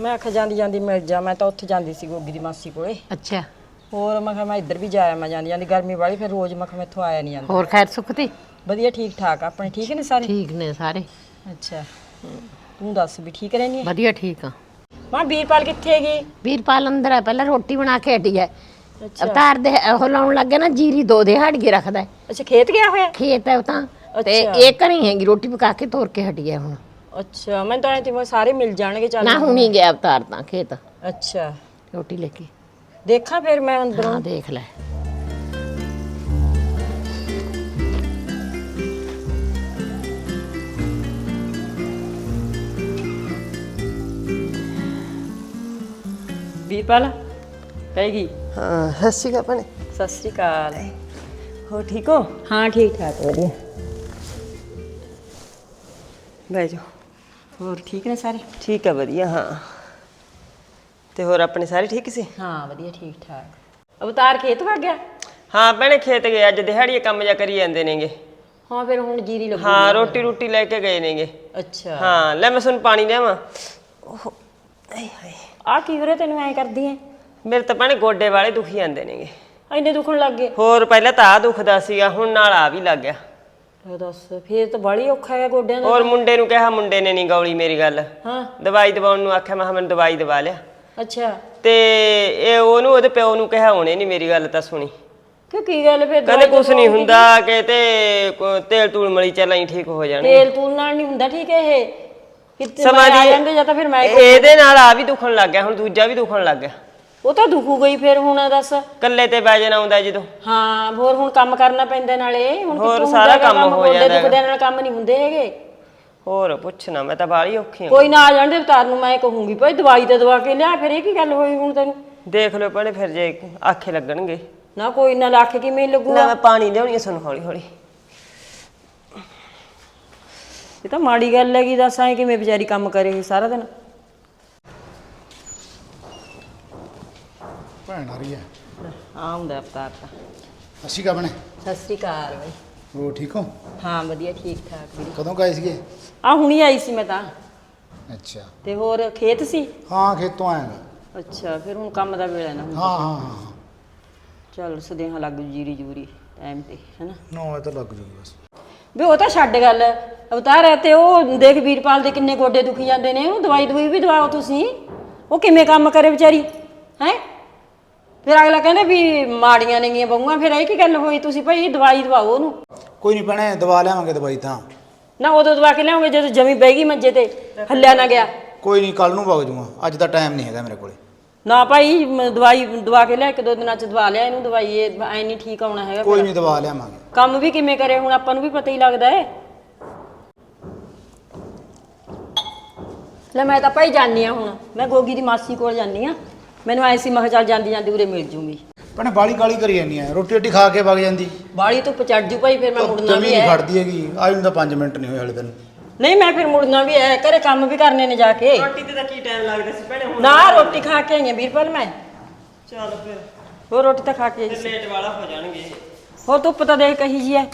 ਮੈਂ ਆਖ ਜਾਂਦੀ ਜਾਂਦੀ ਮਿਲ ਜਾ ਮੈਂ ਤਾਂ ਉੱਥੇ ਜਾਂਦੀ ਸੀ ਗੋਗੀ ਦੀ ਮਾਸੀ ਕੋਲੇ। ਅੱਛਾ। ਹੋਰ ਮੈਂ ਕਿਹਾ ਮੈਂ ਇੱਧਰ ਵੀ ਜਾਇਆ ਮੈਂ ਜਾਂਦੀ ਜਾਂਦੀ ਗਰਮੀ ਵਾਲੀ ਫਿਰ ਰੋਜ਼ ਮੈਂ ਕਿਹਾ ਮੈਥੋਂ ਆਇਆ ਨਹੀਂ ਜਾਂਦਾ। ਹੋਰ ਖੈਰ ਸੁੱਖ ਤੀ? ਵਧੀਆ ਠੀਕ ਠਾਕ ਆ, ਆਪਣੇ ਠੀਕ ਨੇ ਸਾਰੇ? ਠੀਕ ਨੇ ਸਾਰੇ। ਅੱਛਾ ਤੂੰ ਦੱਸ ਵੀ ਠੀਕ ਰਹਿਨੀ ਹੈ ਵਧੀਆ ਠੀਕ ਆ। ਮਾਂ ਵੀਰਪਾਲ ਕਿੱਥੇ ਹੈਗੀ? ਵੀਰਪਾਲ ਅੰਦਰ ਹੈ ਪਹਿਲਾਂ ਰੋਟੀ ਬਣਾ ਕੇ ਹਟੀ ਹੈ ਅਵਤਾਰ ਦੇ ਉਹ ਲਾਉਣ ਲੱਗੇ ਨਾ ਜੀਰੀ ਦੋ ਦਿਹਾੜੀਏ ਰੱਖਦਾ। ਹੈ। ਅੱਛਾ ਖੇਤ ਗਿਆ ਹੋਇਆ? ਖੇਤ ਹੈ ਉਹ ਤਾਂ ਤੇ ਅੱਛਾ। ਇਹ ਘਰੀ ਹੈਗੀ ਰੋਟੀ ਪਕਾ ਕੇ ਤੋਰ ਕੇ ਹਟੀ ਹੈ ਹੁਣ। ਅੱਛਾ ਮੈਂ ਤਾਂ ਐਂ ਤੇ ਸਾਰੇ ਮਿਲ ਜਾਣਗੇ ਚੱਲ। ਨਾ ਹੁਣੀ ਗਿਆ ਅਵਤਾਰ ਤਾਂ ਖੇਤ। ਅੱਛਾ। ਰੋਟੀ ਲੈ ਕੇ। ਦੇਖਾਂ ਫਿਰ ਮੈਂ ਅੰਦਰੋਂ ਹਾਂ ਦੇਖ ਲੈ ਵੀਰਪਾਲ ਕਹੇਗੀ ਹਾਂ ਸਤਿ ਸ਼੍ਰੀ ਅਕਾਲ ਭੈਣੇ ਸਤਿ ਸ਼੍ਰੀ ਅਕਾਲ ਹੋ ਠੀਕ ਹੋ ਹਾਂ ਠੀਕ ਠਾਕ ਵਧੀਆ ਬਹਿ ਜਾ ਹੋਰ ਠੀਕ ਨੇ ਸਾਰੇ ਠੀਕ ਹੈ ਵਧੀਆ ਹਾਂ ਤੇ ਹੋਰ ਆਪਣੇ ਸਾਰੇ ਠੀਕ ਸੀ? ਹਾਂ ਵਧੀਆ ਠੀਕ ਠਾਕ ਅਵਤਾਰ ਖੇਤ ਵਗ ਗਿਆ? ਹਾਂ ਭੈਣੇ ਖੇਤ ਗਏ ਅੱਜ ਦਿਹਾੜੀਏ ਕੰਮ ਜਾ ਕਰੀ ਜਾਂਦੇ ਨੇਗੇ। ਹਾਂ ਫਿਰ ਹੁਣ ਜੀਰੀ ਲੱਗੂ ਹਾਂ ਰੋਟੀ ਰੋਟੀ ਲੈ ਕੇ ਗਏ ਨੇਗੇ। ਅੱਛਾ। ਹਾਂ ਲੈ ਮੈਂ ਤੁਹਾਨੂੰ ਪਾਣੀ ਲਿਆਵਾਂ। ਓਹ ਆਏ ਹਾਏ। ਆ ਕੀ ਵੀਰੇ ਤੈਨੂੰ ਐ ਕਰਦੀ ਐ? ਮੇਰੇ ਤਾਂ ਭੈਣੇ ਗੋਡੇ ਵਾਲੇ ਦੁਖੀ ਜਾਂਦੇ ਨੇਗੇ। ਐਨੇ ਦੁਖਣ ਲੱਗ ਗਏ? ਹੋਰ ਪਹਿਲਾਂ ਤਾਂ ਆ ਦੁਖਦਾ ਸੀਗਾ ਹੁਣ ਨਾਲ ਆ ਵੀ ਲੱਗ ਗਿਆ। ਉਹ ਦੱਸ ਫੇਰ ਤਾਂ ਬੜੀ ਔਖਾ ਹੈ ਗੋਡਿਆਂ ਦਾ। ਹੋਰ ਮੁੰਡੇ ਨੂੰ ਕਿਹਾ ਮੁੰਡੇ ਨੇ ਨਹੀਂ ਗੌਲੀ ਮੇਰੀ ਗੱਲ। ਹਾਂ। ਦਵਾਈ ਦਵਾਉਣ ਨੂੰ ਆਖਿਆ ਮੈਂ ਕਿਹਾ ਮੈਨੂੰ ਦਵਾਈ ਦਵਾ ਲਿਆ। ਅੱਛਾ। ਤੇ ਇਹ ਉਹਨੂੰ ਉਹਦੇ ਪਿਓ ਨੂੰ ਕਿਹਾ ਉਹਨੇ ਨਹੀਂ ਮੇਰੀ ਗੱਲ ਤਾਂ ਸੁਣੀ। ਕਿਉਂ ਕੀ ਗੱਲ ਫੇਰ ਕਹਿੰਦੇ ਕੁਛ ਨਹੀਂ ਹੁੰਦਾ ਕਿ ਤੇ ਕੋ- ਤੇਲ ਤੂਲ ਮਲੀ ਚੱਲਾਂ ਹੀ ਠੀਕ ਹੋ ਜਾਣਗੇ ਤੇਲ ਤੂਲ ਨਾਲ ਨਹੀਂ ਹੁੰਦਾ ਠੀਕ ਹੈ ਇਹ। ਕਿਤੇ ਸਮਾਂ ਮੈਂ ਆ ਦੀ- ਜਾਂਦੇ ਜਾਂ ਤਾਂ ਫਿਰ ਮੈਂ ਇਹਦੇ ਨਾਲ ਆ ਵੀ ਦੁਖਣ ਲੱਗ ਗਿਆ ਹੁਣ ਦੂਜਾ ਵੀ ਦੁਖਣ ਲੱਗ ਗਿਆ। ਉਹ ਤਾਂ ਦੁਖੂ ਗਈ ਫਿਰ ਹੁਣ ਦੱਸ। ਕੱਲੇ ਤੇ ਜਾਣਾ ਆਉਂਦਾ ਜਦੋਂ। ਹਾਂ ਹੋਰ ਹੁਣ ਕੰਮ ਕਰਨਾ ਪੈਂਦਾ ਨਾਲੇ। ਹੁਣ ਹੋਰ ਕਿਤੋਂ ਸਾਰਾ ਹੁੰਦਾ ਕੰਮ ਹੋ ਗੋਡੇ ਜਾਂਦਾ ਦੁਖਦੇ ਨਾਲ ਕੰਮ ਨਹੀਂ ਹੁੰਦੇ ਹੈਗੇ। ਹੋਰ ਪੁੱਛਣਾ ਮੈਂ ਤਾਂ ਬਾਹਲੀ ਔਖੀ ਹਾਂ। ਕੋਈ ਨਾ ਆ ਜਾਣ ਦੇ ਅਵਤਾਰ ਨੂੰ ਮੈਂ ਕਹੂੰਗੀ ਭਾਈ ਦਵਾਈ ਤੇ ਦਵਾ ਕੇ ਲਿਆ ਫਿਰ ਇਹ ਕੀ ਗੱਲ ਹੋਈ ਹੁਣ ਤੈਨੂੰ? ਦੇਖ ਲਿਓ ਭੈਣੇ ਫਿਰ ਜੇ ਆਖੇ ਲੱਗਣਗੇ। ਨਾ ਕੋਈ ਨਾ ਲੱਖ ਕਿਵੇਂ ਲੱਗੂਗਾ। ਲੈ ਮੈਂ ਪਾਣੀ ਲਿਆਉਣੀ ਆ ਸੁਣ ਹੌਲੀ ਹੌਲੀ। ਇਹ ਤਾਂ ਮਾੜੀ ਗੱਲ ਹੈਗੀ ਦੱਸ ਐ ਕਿਵੇਂ ਵਿਚਾਰੀ ਕੰਮ ਕਰੇ ਸਾਰਾ ਦਿਨ? ਭੈਣ ਆ ਰਹੀ ਹੈ। ਆ ਹੁੰਦਾ ਅਵਤਾਰ ਤਾਂ। ਅਸੀਂ ਕਾ ਬਣੇ ਸਤਿ ਸ੍ਰੀ ਅਕਾਲ ਬਈ। ਉਹ ਠੀਕ ਹੋ? ਹਾਂ ਵਧੀਆ ਠੀਕ ਠਾਕ ਵੀਰੇ। ਕਦੋਂ ਗਏ ਸੀਗੇ? ਆ ਹੁਣੀ ਆਈ ਸੀ ਮੈਂ ਤਾਂ। ਅੱਛਾ। ਤੇ ਹੋਰ ਖੇਤ ਸੀ? ਹਾਂ ਖੇਤੋਂ ਆਇਆ ਅੱਛਾ ਫਿਰ ਹੁਣ ਕੰਮ ਦਾ ਵੇਲਾ ਨਾ ਹੁਣ ਹਾਂ ਹਾਂ ਹਾਂ ਚੱਲ ਸਦੇਹਾ ਲੱਗ ਜੂ ਜੀਰੀ ਜੂਰੀ ਟਾਈਮ ਤੇ ਹੈਨਾ? ਨੋ ਇਹ ਤਾਂ ਲੱਗ ਜੂਗੀ ਬਸ। ਵੀ ਉਹ ਤਾਂ ਛੱਡ ਗੱਲ। ਅਵਤਾਰ ਹੈ ਤੇ ਉਹ ਦੇਖ ਵੀਰਪਾਲ ਦੇ ਕਿੰਨੇ ਗੋਡੇ ਦੁਖੀ ਜਾਂਦੇ ਨੇ। ਉਹ ਦਵਾਈ ਦਵਾਈ ਵੀ ਦਵਾਓ ਤੁਸੀਂ। ਉਹ ਕਿਵੇਂ ਕੰਮ ਕਰੇ ਵਿਚਾਰੀ? ਹੈ? ਫਿਰ ਅਗਲਾ ਕਹਿੰਦਾ ਵੀ ਮਾੜੀਆਂ ਨੇਗੀਆਂ ਬਹੂਆਂ ਫਿਰ ਇਹ ਕੀ ਗੱਲ ਹੋਈ? ਤੁਸੀਂ ਭਾਈ ਦਵਾਈ ਦਵਾਓ ਉਹਨੂੰ। ਕੋਈ ਨਹੀਂ ਭੈਣੇ ਦਵਾ ਲਿਆਵਾਂਗੇ ਦਵਾਈ ਤਾਂ। ਨਾ ਉਦੋਂ ਦਵਾ ਕੇ ਲਿਆਉਂਗੇ ਜਦੋਂ ਜਮੀ ਬਹਿ ਗਈ ਮੰਜੇ ਤੇ ਹੱਲਿਆ ਨਾ ਗਿਆ। ਕੋਈ ਨਹੀਂ ਕੱਲ ਨੂੰ ਵਗ ਜੂਗਾ ਅੱਜ ਦਾ ਟਾਈਮ ਨਹੀਂ ਹੈਗਾ ਮੇਰੇ ਕੋਲੇ। ਨਾ ਭਾਈ ਮ- ਦਵਾਈ ਦਵਾ ਕੇ ਲਿਆ ਇੱਕ ਦੋ ਦਿਨਾਂ ਚ ਦਵਾ ਲਿਆ ਇਹਨੂੰ ਦਵਾਈ ਇਹ ਐ ਨਹੀਂ ਠੀਕ ਆਉਣਾ ਹੈਗਾ ਕੋਈ। ਨਹੀਂ ਦਵਾ ਲਿਆਵਾਂਗੇ। ਕੰਮ ਵੀ ਕਿਵੇਂ ਕਰੇ ਹੁਣ ਆਪਾਂ ਨੂੰ ਵੀ ਪਤਾ ਹੀ ਲੱਗਦਾ ਹੈ ਲੈ ਮੈਂ ਤਾਂ ਭਾਈ ਜਾਣੀ ਆ ਹੁਣ। ਮੈਂ ਗੋਗੀ ਦੀ ਮਾਸੀ ਕੋਲ ਜਾਣੀ ਆ। ਮੈਨੂੰ ਐ ਸੀ ਮੈਂ ਕਿਹਾ ਚੱਲ ਜਾਂਦੀ ਜਾਂਦੀ ਉਰੇ ਮਿਲ ਜੂਗੀ। ਭੈਣੇ ਬਾਲੀ ਕਾਲੀ ਕਰੀ ਜਾਂਦੀ ਹੈ ਰੋਟੀ ਰੋਟੀ ਖਾ ਕੇ ਵਗ ਜਾਂਦੀ। ਬਾੜੀ ਧੁੱਪ ਚੜ ਜੂ ਭਾਈ ਫਿਰ ਮੈਂ ਮੁੜਨਾ ਵੀ ਨਹੀਂ ਹੈ ਖੜਦੀ ਹੈਗੀ। ਆਈ ਨੂੰ ਤਾਂ 5 ਮਿੰਟ ਨਹੀਂ ਹੋਏ ਹਲੇ ਤੈਨੂੰ। ਨਹੀਂ ਮੈਂ ਫਿਰ ਮੁੜਨਾ ਵੀ ਹੈ ਘਰੇ ਕੰਮ ਵੀ ਕਰਨੇ ਨੇ ਜਾ ਕੇ। ਰੋਟੀ ਤੇ ਤਾਂ ਕੀ ਟਾਈਮ ਲੱਗਦਾ ਸੀ ਭੈਣੇ ਹੁਣ ਨਾ ਰੋਟੀ ਖਾ ਕੇ ਆਈ ਆ ਵੀਰਪਾਲ ਮੈਂ। ਚੱਲ ਫਿਰ। ਹੋਰ ਰੋਟੀ ਤਾਂ ਖਾ ਕੇ ਆਈ ਸੀ। ਲੇਟ ਵਾਲਾ ਹੋ ਜਾਣਗੇ। ਹੋਰ ਧੁੱਪ ਤਾਂ ਦੇਖ ਕਹੀ ਜੀ ਹੈ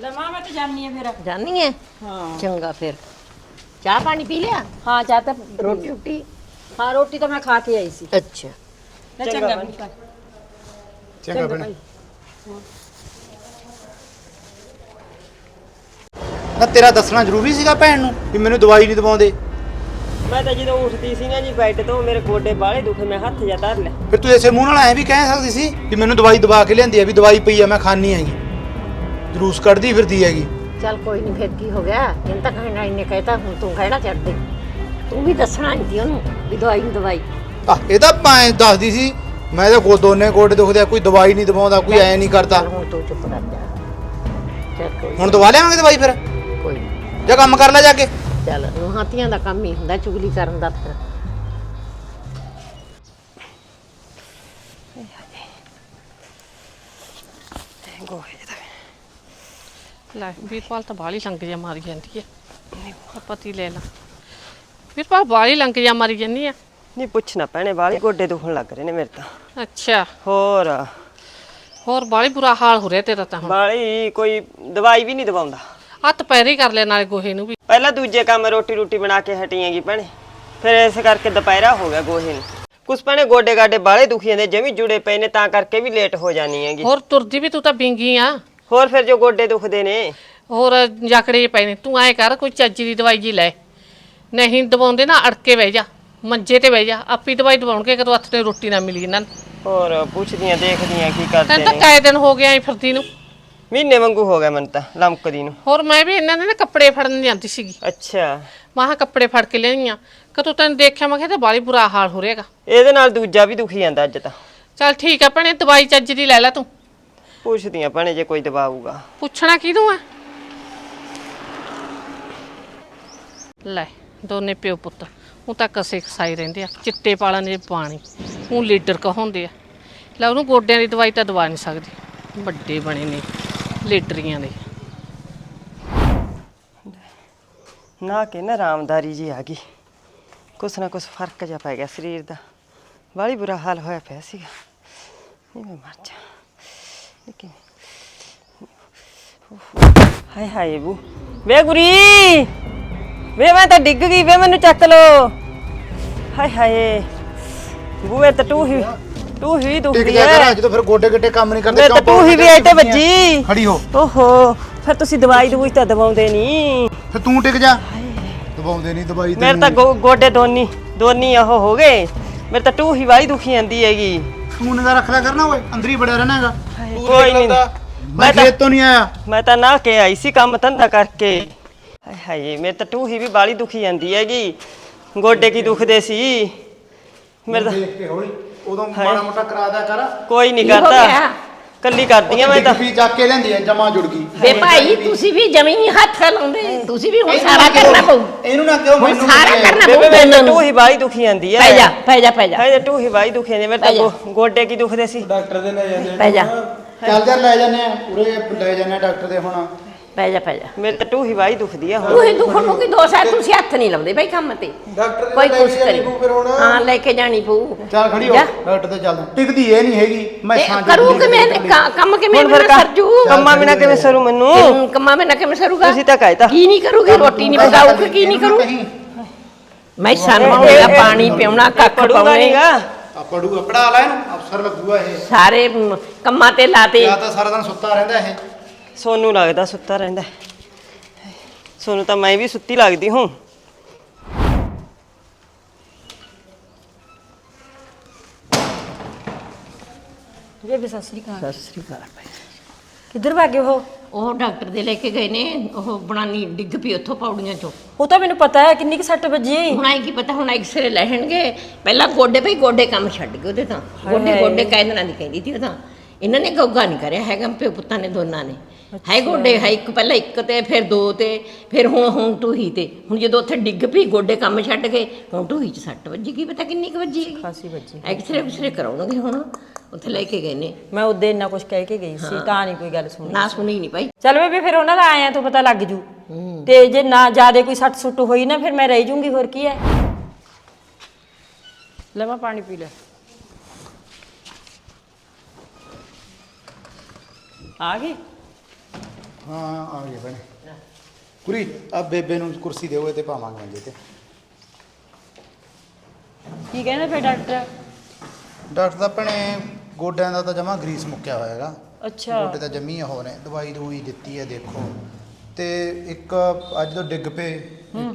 ਲੈ ਮਾਂ ਮੈਂ ਤਾਂ ਜਾਣੀ ਆ ਫਿਰ। ਜਾਨੀ ਹੈ ਹਾਂ। ਚੰਗਾ ਫਿਰ। ਚਾਹ ਪਾਣੀ ਪੀ ਲਿਆ? ਹਾਂ ਚਾਹ ਤਾਂ ਰੋਟੀ ਰੋਟੀ? ਹਾਂ ਰੋਟੀ ਤਾਂ ਮੈਂ ਖਾ ਕੇ ਆਈ ਸੀ। ਅੱਛਾ। ਲੈ ਚੰਗਾ ਵੀਰਪਾਲ। ਚੰਗਾ ਭੈਣੇ ਨਾ ਤੇਰਾ ਦੱਸਣਾ ਜ਼ਰੂਰੀ ਸੀਗਾ ਭੈਣ ਨੂੰ ਵੀ ਮੈਨੂੰ ਦਵਾਈ ਨਹੀਂ ਦਵਾਉਂਦੇ। ਮੈਂ ਤਾਂ ਜਦੋਂ ਉੱਠਦੀ ਸੀ ਨਾ ਜੀ ਬੈੱਡ ਤੋਂ ਮੇਰੇ ਗੋਡੇ ਬਾਹਲੇ ਦੁਖੇ ਮੈਂ ਹੱਥ ਜਾ ਧਰ ਲਿਆ। ਫਿਰ ਤੂੰ ਇਸੇ ਮੂੰਹ ਨਾਲ ਐਂ ਵੀ ਕਹਿ ਸਕਦੀ ਸੀ ਵੀ ਮੈਨੂੰ ਦਵਾਈ ਦਵਾ ਕੇ ਲਿਆਂਦੀ ਆ ਵੀ ਦਵਾਈ ਪਈ ਆ ਮੈਂ ਖਾਣੀ ਹੈਗੀ ਜਲੂਸ ਕੱਢਦੀ ਫਿਰਦੀ ਹੈਗੀ। ਚੱਲ ਕੋਈ ਨਹੀਂ ਫਿਰ ਕੀ ਹੋ ਗਿਆ? ਇਹਨੂੰ ਤਾਂ ਕਹਿਣਾ ਇਹਨੇ ਕਹਿਤਾ ਹੁਣ ਤੂੰ ਕਹਿਣਾ ਛੱਡ ਦੇ ਤੂੰ ਵੀ ਦੱਸਣਾ ਨਹੀਂ ਉਹਨੂੰ ਵੀ ਦਵਾਈ ਨੂੰ ਦਵਾਈ। ਆ ਇਹ ਤਾਂ ਦੱਸਦੀ ਸੀ। ਮੈਂ ਤਾਂ ਕੋ ਦੋਨੇ ਗੋਡੇ ਦੁਖਦੇ ਆ ਕੋਈ ਦਵਾਈ ਨਹੀਂ ਦਵਾਉਂਦਾ ਕੋਈ ਐ ਨਹੀਂ ਕਰਦਾ। ਚੱਲ ਹੁਣ ਤੂੰ ਚੁੱਪ ਕਰ ਜਾ। ਚੱਲ ਕੋਈ ਹੁਣ ਦਵਾ ਲਿਆਵਾਂਗੇ ਦਵਾਈ ਫਿਰ? ਕੋਈ ਨੀ। ਜਾਂ ਕੰਮ ਕਰ ਲੈ ਜਾ ਕੇ। ਚੱਲ ਨੂੰਹਾਂ ਦਾ ਕੰਮ ਹੀ ਹੁੰਦਾ ਚੁਗਲੀ ਕਰਨ ਦਾ ਫਿਰ ਲੈ ਵੀਰਪਾਲ ਤਾਂ ਬਾਲੀ ਲੰਗ ਜਾ ਮਾਰੀ ਜਾਂਦੀ ਹੈ ਆ ਪਤੀ ਲੈ ਲਾ। ਵੀਰਪਾਲ ਬਾਲੀ ਲੰਗ ਜਾ ਮਾਰੀ ਜਾਂਦੀ ਆ। ਨਹੀਂ ਪੁੱਛਣਾ ਪੈਣੇ ਬਾਹਲੇ ਗੋਡੇ ਦੁਖਣ ਲੱਗ ਰਹੇ ਨੇ ਮੇਰੇ ਤਾਂ। ਅੱਛਾ। ਹੋਰ? ਹੋਰ ਬਾਲੀ ਬੁਰਾ ਹਾਲ ਹੋ ਰਿਹਾ ਤੇਰਾ ਤਾਂ ਹੁਣ। ਕੋਈ ਦਵਾਈ ਵੀ ਨਹੀਂ ਦਵਾਉਂਦਾ। ਹੱਥ ਪੈਰੇ ਕਰ ਲੈ ਨਾਲੇ ਗੋਹੇ ਨੂੰ ਵੀ। ਪਹਿਲਾਂ ਦੂਜੇ ਕੰਮ ਰੋਟੀ ਰੋਟੀ ਬਣਾ ਕੇ ਹਟੀਆਂਗੀ ਭੈਣੇ। ਫਿਰ ਇਸ ਕਰਕੇ ਦੁਪਹਿਰਾ ਹੋ ਗਿਆ ਗੋਹੇ ਨੂੰ। ਕੁਛ ਭੈਣੇ ਗੋਡੇ ਗਾਡੇ ਬਾਹਲੇ ਦੁਖੀ ਜਾਂਦੇ ਜਮੀ ਜੁੜੇ ਪਏ ਨੇ ਤਾਂ ਕਰਕੇ ਵੀ ਲੇਟ ਹੋ ਜਾਣੀ ਹੈਗੀ ਹੋਰ ਤੁਰਦੀ ਵੀ ਤੂੰ ਤਾਂ ਬਿੰਗੀ ਆ। ਹੋਰ ਫਿਰ ਜੋ ਗੋਡੇ ਦੁਖਦੇ ਨੇ। ਹੋਰ ਜਕੜੇ ਪਏ ਨੇ ਤੂੰ ਐ ਕਰ ਕੋਈ ਚੱਜ ਦੀ ਦਵਾਈ ਜੀ ਲੈ। ਨਹੀਂ ਦਵਾਉਂਦੇ ਨਾ ਅੜਕੇ ਬਹਿ ਜਾ ਮੰਜੇ ਤੇ ਬਹਿ ਜਾ ਆਪੀ ਦਵਾਈ ਦਵਾਉਣਗੇ ਕਦੋਂ ਹੱਥ ਤੇ ਰੋਟੀ ਨਾ ਮਿਲੀ ਇਹਨਾਂ ਨੂੰ। ਹੋਰ ਪੁੱਛਦੀਆਂ ਦੇਖਦੀਆਂ ਕੀ ਕਰਦੇ ਤੈਨੂੰ ਤਾਂ ਨੇ। ਕਾਏ ਦਿਨ ਹੋ ਗਿਆ ਐ ਫਿਰਦੀ ਨੂੰ। ਮਹੀਨੇ ਵਾਂਗੂ ਹੋ ਗਿਆ ਮੈਨੂੰ ਤਾਂ ਲਮਕਦੀ ਨੂੰ। ਹੋਰ ਮੈਂ ਵੀ ਇਹਨਾਂ ਦੇ ਨਾ ਕੱਪੜੇ ਫੜਨ ਜਾਂਦੀ ਸੀਗੀ। ਅੱਛਾ। ਮਾਹ ਕੱਪੜੇ ਫੜ ਕੇ ਲਿਆਈਆਂ ਕਦੋਂ ਤੈਨੂੰ ਦੇਖਿਆ ਮੈਂ ਕਿਹਾ ਤੇ ਬਾਲੀ ਬੁਰਾ ਹਾਲ ਹੋ ਰਿਹਾਗਾ ਇਹਦੇ ਨਾਲ ਦੂਜਾ ਵੀ ਦੁਖੀ ਜਾਂਦਾ ਅੱਜ ਤਾਂ। ਚੱਲ ਠੀਕ ਆ ਭੈਣੇ ਦਵਾਈ ਚੱਜ ਦੀ ਲੈ ਲੈ ਤੂੰ। ਪੁੱਛਦੀਆਂ ਭੈਣੇ ਜੇ ਕੋਈ ਦਵਾਊਗਾ ਪੁੱਛਣਾ ਕਿਹਨੂੰ ਆ? ਲੈ ਦੋਨੇ ਪਿਓ ਪੁੱਤ ਉਹ ਤਾਂ ਕਸੇ ਖਸਾਈ ਰਹਿੰਦੇ ਆ ਚਿੱਟੇ ਪਾਲਾਂ ਦੇ ਪਾਣੀ ਉਹ ਲੀਡਰ ਕਹਾਉਂਦੇ ਆ। ਲੈ ਉਹਨੂੰ ਗੋਡਿਆਂ ਦੀ ਦਵਾਈ ਤਾਂ ਦਵਾ ਨਹੀਂ ਸਕਦੀ। ਵੱਡੇ ਬਣੇ ਨੇ ਲੀਡਰੀਆਂ ਦੇ। ਨਾ ਕੇ ਨਾ ਰਾਮਦਾਰੀ ਜੀ ਆ ਗਈ। ਕੁਛ ਨਾ ਕੁਛ ਫ਼ਰਕ ਜਿਹਾ ਪੈ ਗਿਆ ਸਰੀਰ ਦਾ। ਬਾਹਲੀ ਬੁਰਾ ਹਾਲ ਹੋਇਆ ਪਿਆ ਸੀਗਾ। ਨਹੀਂ ਮੈਂ ਮਰ ਜਾ। ਲੇਕਿਨ ਹਾਏ ਹਾਏ ਬੂ ਵੇ ਗੁਰੀ ਵੇ ਮੈਂ ਤਾਂ ਡਿੱਗ ਗਈ ਵੇ ਮੈਨੂੰ ਚੱਕ ਲੋ ਹਾਏ ਹਾਏ ਬੂਏ ਤਾਂ ਟੂ ਹੀ ਟੂ ਹੀ ਟਿਕ ਦੁਖਦੀ ਜਾ ਕਰ ਹੈ ਜਦੋਂ ਫਿਰ ਗੋਡੇ ਗਿੱਟੇ ਕੰਮ ਨਹੀਂ ਕਰਦੇ ਤਾਂ ਟੂ ਹੀ ਵੀ ਤੇ ਵੱਜੀ ਖੜੀ ਹੋ ਓਹੋ ਫਿਰ ਤੁਸੀਂ ਦਵਾਈ ਦਵੂਈ ਤਾਂ ਦਵਾਉਂਦੇ ਨਹੀਂ ਫਿਰ ਤੂੰ ਟਿਕ ਜਾ ਦਵਾਉਂਦੇ ਨਹੀਂ ਦਵਾਈ ਮੇਰੇ ਤਾਂ ਗੋ- ਗੋਡੇ ਦੋਨੀ ਦੋਨੀ ਉਹ ਹੋ ਗਏ ਮੇਰੇ ਤਾਂ ਟੂ ਹੀ ਵਾਲੀ ਦੁਖੀ ਜਾਂਦੀ ਹੈਗੀ ਤੂੰ ਨਿਗਾ ਰੱਖ ਲਿਆ ਕਰਨਾ ਓਏ ਅੰਦਰ ਹੀ ਬੜਿਆ ਰਹਿਣਾ ਹੈਗਾ ਕੋਈ ਨਹੀਂ। ਮੈਂ ਖੇਤ ਤੋਂ ਨਹੀਂ ਆਇਆ। ਮੈਂ ਤਾਂ ਨਾ ਕੇ ਆਈ ਸੀ ਕੰਮ ਧੰਦਾ ਕਰਕੇ। ਹਾਏ ਹਾਏ ਮੇਰੇ ਤਾਂ ਟੂ ਹੀ ਵੀ ਬਾਲੀ ਦੁਖੀ ਜਾਂਦੀ ਹੈਗੀ। ਗੋਡੇ ਕੀ ਦੁਖਦੇ ਸੀ। ਮੇਰੇ ਤਾਂ ਦੇਖ ਕੇ ਹੌਲੀ ਉਦੋਂ ਮਾੜਾ ਮੋਟਾ ਕਰਾ ਦਿਆ ਕਰ। ਕੋਈ ਨਹੀਂ ਕਰਦਾ? ਕੱਲੀ ਕਰਦੀ ਆ ਮੈਂ ਤਾਂ। ਵੀ ਚੱਕ ਕੇ ਲੈਂਦੀ ਐ ਜਮਾ ਜੁੜ ਗਈ। ਵੇ ਭਾਈ ਤੁਸੀਂ ਵੀ ਜਮੀ ਹੀ ਹੱਥ ਲਾਉਂਦੇ। ਤੁਸੀਂ ਵੀ ਹੁਣ ਸਾਰਾ ਕਰਨਾ ਪਊ। ਇਹਨੂੰ ਨਾ ਕਿਉਂ ਮੈਨੂੰ ਸਾਰਾ। ਕਰਨਾ ਪਊ ਮੇਰੇ ਤਾਂ ਤੈਨੂੰ। ਟੂ ਹੀ ਬਾਲੀ ਦੁਖੀ ਜਾਂਦੀ ਹੈ ਪੈ ਜਾ ਪੈ ਜਾ ਪੈ ਜਾ। ਹਾਏ ਟੂ ਹੀ ਬਾਲੀ ਦੁਖੀ ਜਾਂਦੀ ਮੇਰੇ ਤਾਂ ਗੋਡੇ ਕੀ ਦੁਖਦੇ ਸੀ। ਪੈ ਜਾ। ਚੱਲ ਜਾ ਲੈ ਜਾਂਦੇ ਆ। ਉਰੇ ਲੈ ਜਾਂਦੇ ਆ ਡਾਕਟਰ ਦੇ ਹੁਣ। ਪੈ ਜਾ ਪੈ ਜਾ। ਮੇਰੇ ਤਾਂ ਟੂ ਹੀ ਬਾਲੀ ਦੁਖਦੀ ਆ ਹੁਣ। ਤੂੰ ਹੀ ਦੁੱਖਣ ਨੂੰ ਕੀ ਦੋਸ਼ ਹੈ ਤੁਸੀਂ ਹੱਥ ਨਹੀਂ ਲਾਉਂਦੇ ਭਾਈ ਕੰਮ ਤੇ। ਡਾਕਟਰ ਦੇ ਕੋਈ ਲੈ ਕੁਛ ਕੇ ਜਾਣੀ ਕਰੀ। ਪਊ ਫਿਰ ਹੁਣ। ਹਾਂ ਲੈ ਕੇ ਜਾਣੀ ਪਊ। ਚੱਲ ਖੜੀ ਹੋ। ਜਾ। ਡਾਕਟਰ ਤੇ ਚੱਲਦੇ ਟਿਕਦੀ ਇਹ ਨਹੀਂ ਹੈਗੀ। ਮੈਂ ਤੇ ਸਾਂ ਕਰੂ ਕ- ਕੰਮ ਕਿਵੇਂ ਹੁਣ ਫਿਰ ਮੇਰਾ ਸਰਜੂ? ਕੰਮਾਂ ਬਿਨਾ ਕਿਵੇਂ ਸਰੂ ਮੈਨੂੰ? ਕੰਮਾਂ ਮੈਂ ਨਾ ਕਿਵੇਂ ਸਰੂਗਾ? ਤੁਸੀਂ ਤਾਂ ਕਹਿਤਾ। ਕੀ ਨਹੀਂ ਕਰੂਗੀ? ਰੋਟੀ ਨਹੀਂ ਪਕਾਊਗੀ ਕੀ ਨਹੀਂ ਕਰੂ? ਮੈਂ ਸਨਮਾਉਣਾ ਪਾਣੀ ਪਿਉਣਾ ਕੱਖ ਪੜੂਗਾ ਪਾਉਣੇ। ਨਹੀਂਗਾ ਆ ਪੜਾ ਲੈ ਇਹਨੂੰ। ਅਫਸਰ ਲੱਗੂਗਾ ਇਹ। ਸਾਰੇ ਮ, ਕੰਮਾਂ ਤੇ ਲਾਤੇ। ਜਾਂ ਤਾਂ ਸਾਰਾ ਦਿਨ ਸੁੱਤਾ ਰਹਿੰਦਾ ਇਹ। ਸੋਨੂੰ ਲੱਗਦਾ ਸੁੱਤਾ ਰਹਿੰਦਾ। ਹੈ। ਸੋਨੂੰ ਤਾਂ ਮੈਂ ਵੀ ਸੁੱਤੀ ਲੱਗਦੀ ਹੂੰ। ਬੇਬੇ ਸਤਿ ਸ੍ਰੀ ਅਕਾਲ। ਸਤਿ ਸ੍ਰੀ ਅਕਾਲ। ਕਿੱਧਰ ਭਾਗੇ ਉਹ ਉਹ ਡਾਕਟਰ ਦੇ ਲੈ ਕੇ ਗਏ ਨੇ ਉਹ ਬਣਾਨੀ ਡਿੱਗ ਪਈ ਉੱਥੋਂ ਪੌੜੀਆਂ ਚੋਂ। ਉਹ ਤਾਂ ਮੈਨੂੰ ਪਤਾ ਹੈ ਕਿੰਨੀ ਕਿ ਸੱਟ ਵੱਜੀ ਹੁਣ ਆਈ ਕੀ ਪਤਾ ਹੁਣ ਐਕਸਰੇ ਲੈਣਗੇ। ਪਹਿਲਾਂ ਗੋਡੇ ਭਈ ਗੋਡੇ ਕੰਮ ਛੱਡ ਗਏ ਉਹਦੇ ਤਾਂ। ਗੋਡੇ ਗੋਡੇ ਕਹਿ ਦੀ ਕਹਿੰਦੀ ਸੀ ਉਹ ਤਾਂ। ਇਹਨਾਂ ਨੇ ਗੋਗਾ ਨਹੀਂ ਕਰਿਆ ਹੈਗਾ ਪਿਓ ਪੁੱਤਾਂ ਨੇ ਦੋਨਾਂ ਨੇ। ਹੈ ਗੋਡੇ ਹੈ ਇੱਕ ਪਹਿਲਾਂ ਇੱਕ ਤੇ ਫਿਰ ਦੋ ਤੇ ਫਿਰ ਹੁਣ ਹੁਣ ਟੂਹੀ ਤੇ। ਹੁਣ ਜਦੋਂ ਉੱਥੇ ਡਿੱਗ ਪਈ ਗੋਡੇ ਕੰਮ ਛੱਡ ਗਏ ਹੁਣ ਟੂਹੀ 'ਚ ਸੱਟ ਵੱਜੀ ਕੀ ਪਤਾ ਕਿੰਨੀ ਕੁ ਵੱਜੀ ਹੈਗੀ। ਖਾਸੀ ਵੱਜੀ। ਐਕਸਰੇ ਉਕਸਰੇ ਕਰਾਉਣਗੇ ਹੁਣ। ਉੱਥੇ ਲੈ ਕੇ ਗਏ ਨੇ। ਮੈਂ ਉਹਦੇ ਇੰਨਾ ਕੁਝ ਕਹਿ ਕੇ ਗਈ ਸੀ ਤਾਂ ਨਹੀਂ ਕੋਈ ਗੱਲ ਸੁਣੀ। ਨਾ ਸੁਣੀ ਨਹੀਂ ਭਾਈ। ਚੱਲ ਬੇਬੇ ਫਿਰ ਉਹਨਾਂ ਦਾ ਆਇਆ ਤੋਂ ਪਤਾ ਲੱਗ ਜੂ। ਤੇ ਜੇ ਨਾ ਜਿਆਦੇ ਕੋਈ ਸੱਟ ਸੁੱਟ ਹੋਈ ਨਾ ਫਿਰ ਮੈਂ ਰਹਿ ਜੂੰਗੀ ਹੋਰ ਕੀ ਹੈ? ਲੈ ਮੈਂ ਪਾਣੀ ਪੀ ਲੈ। ਆ ਗਈ? ਹਾਂ ਆ ਗਏ ਭੈਣੇ। ਕੁਰੀ ਆ ਬੇਬੇ ਨੂੰ ਕੁਰਸੀ ਦਿਓ ਇਹ ਤੇ ਪਾਵਾਂਗੇ ਮੰਜੇ ਤੇ। ਕੀ ਕਹਿੰਦਾ ਫਿਰ ਡਾਕਟਰ? ਡਾਕਟਰ ਦਾ ਭੈਣੇ ਗੋਡਿਆਂ ਦਾ ਤਾਂ ਜਮਾ ਗਰੀਸ ਮੁੱਕਿਆ ਹੋਇਆ ਹੈਗਾ। ਅੱਛਾ। ਗੋਡੇ ਤਾਂ ਜੰਮੀ ਹੋ ਨੇ ਦਵਾਈ ਦਵਾਈ ਦਿੱਤੀ ਹੈ ਦੇਖੋ। ਤੇ ਇੱਕ ਅੱਜ ਤੋਂ ਡਿੱਗ ਪਏ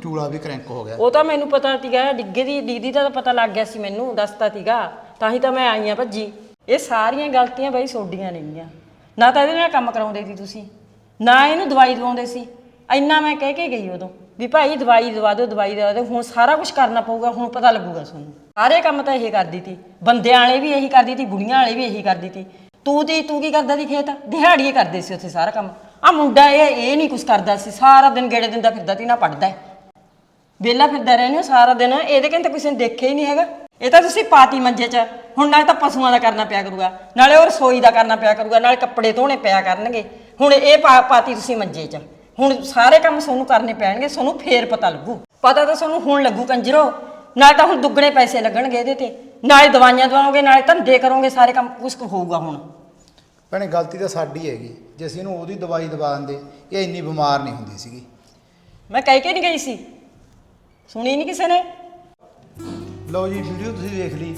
ਚੂਲਾ ਵੀ ਕਰੈਂਕ ਹੋ ਗਿਆ। ਉਹ ਤਾਂ ਮੈਨੂੰ ਪਤਾ ਸੀਗਾ ਡਿੱਗੇ ਦੀ ਦੀਦੀ ਦਾ ਤਾਂ ਪਤਾ ਲੱਗ ਗਿਆ ਸੀ ਮੈਨੂੰ ਦੱਸਤਾ ਸੀਗਾ। ਤਾਂ ਹੀ ਤਾਂ ਮੈਂ ਆਈ ਆ ਭੱਜੀ। ਇਹ ਸਾਰੀਆਂ ਗਲਤੀਆਂ ਬਈ ਸੋਡੀਆਂ ਨੇਗੀਆਂ ਨਾ ਤਾਂ ਇਹਦੇ ਨਾਲ ਕੰਮ ਕਰਾਉਂਦੇ ਸੀ ਤੁਸੀਂ ਨਾ ਇਹਨੂੰ ਦਵਾਈ ਦਵਾਉਂਦੇ ਸੀ। ਇੰਨਾ ਮੈਂ ਕਹਿ ਕੇ ਗਈ ਉਦੋਂ ਵੀ ਭਾਈ ਦਵਾਈ ਦਵਾ ਦਿਓ ਦਵਾਈ ਦਵਾ ਦਿਓ ਹੁਣ ਸਾਰਾ ਕੁਝ ਕਰਨਾ ਪਊਗਾ ਹੁਣ ਪਤਾ ਲੱਗੂਗਾ ਤੁਹਾਨੂੰ। ਸਾਰੇ ਕੰਮ ਤਾਂ ਇਹੀ ਕਰਦੀ ਤੀ। ਬੰਦਿਆਂ ਵਾਲੇ ਵੀ ਇਹੀ ਕਰਦੀ ਤੀ, ਬੁੜੀਆਂ ਵਾਲੇ ਵੀ ਇਹੀ ਕਰਦੀ ਤੀ। ਤੂੰ ਤੇ, ਤੂੰ ਕੀ ਕਰਦਾ ਸੀ ਖੇਤ? ਦਿਹਾੜੀਏ ਕਰਦੇ ਸੀ ਉੱਥੇ ਸਾਰਾ ਕੰਮ। ਆ ਮੁੰਡਾ ਇਹ ਇਹ ਨਹੀਂ ਕੁਝ ਕਰਦਾ ਸੀ। ਸਾਰਾ ਦਿਨ ਗੇੜੇ ਦਿੰਦਾ ਫਿਰਦਾ ਤੀ, ਨਾ ਪੜਦਾ ਵਿਹਲਾ ਫਿਰਦਾ ਰਹਿੰਦੇ ਹੋ ਸਾਰਾ ਦਿਨ। ਇਹਦੇ ਕਹਿੰਦੇ ਕਿਸੇ ਨੇ ਦੇਖਿਆ ਹੀ ਨਹੀਂ ਹੈਗਾ। ਇਹ ਤਾਂ ਤੁਸੀਂ ਪਾਤੀ ਮੰਜੇ 'ਚ। ਹੁਣ ਨਾਲੇ ਤਾਂ ਪਸ਼ੂਆਂ ਦਾ ਕਰਨਾ ਪਿਆ ਕਰੂਗਾ। ਨਾਲੇ ਉਹ ਰਸੋਈ ਦਾ ਕਰਨਾ ਪਿਆ ਕਰੂਗਾ। ਨਾਲੇ ਕੱਪੜੇ ਧੋਣੇ ਪਿਆ ਕਰਨਗੇ। ਹੁਣ ਇਹ ਪਾ- ਪਾਤੀ ਤੁਸੀਂ ਮੰਜੇ 'ਚ। ਹੁਣ ਸਾਰੇ ਕੰਮ ਤੁਹਾਨੂੰ ਕਰਨੇ ਪੈਣਗੇ। ਤੁਹਾਨੂੰ ਫੇਰ ਪਤਾ ਲੱਗੂ। ਪਤਾ ਤਾਂ ਤੁਹਾਨੂੰ ਹੁਣ ਲੱਗੂ, ਕੰਜਰੋ। ਨਾਲੇ ਤਾਂ ਹੁਣ ਦੁੱਗਣੇ ਪੈਸੇ ਲੱਗਣਗੇ ਇਹਦੇ ਤੇ। ਨਾਲੇ ਦਵਾਈਆਂ ਦਵਾਓਗੇ ਨਾਲੇ ਧੰਦੇ ਕਰੋਗੇ ਸਾਰੇ ਕੰਮ ਕੁਛ ਕੁ ਹੋਊਗਾ ਹੁਣ। ਭੈਣੇ ਗਲਤੀ ਤਾਂ ਸਾਡੀ ਹੈਗੀ। ਜੇ ਅਸੀਂ ਇਹਨੂੰ ਉਹਦੀ ਦਵਾਈ ਦਵਾ ਦਿੰਦੇ ਇਹ ਇੰਨੀ ਬਿਮਾਰ ਨਹੀਂ ਹੁੰਦੀ ਸੀਗੀ। ਮੈਂ ਕਹਿ ਕੇ ਨਹੀਂ ਗਈ ਸੀ। ਸੁਣੀ ਨਹੀਂ ਕਿਸੇ ਨੇ? ਲਓ ਜੀ ਵੀਡੀਓ ਤੁਸੀਂ ਦੇਖ ਲਈ।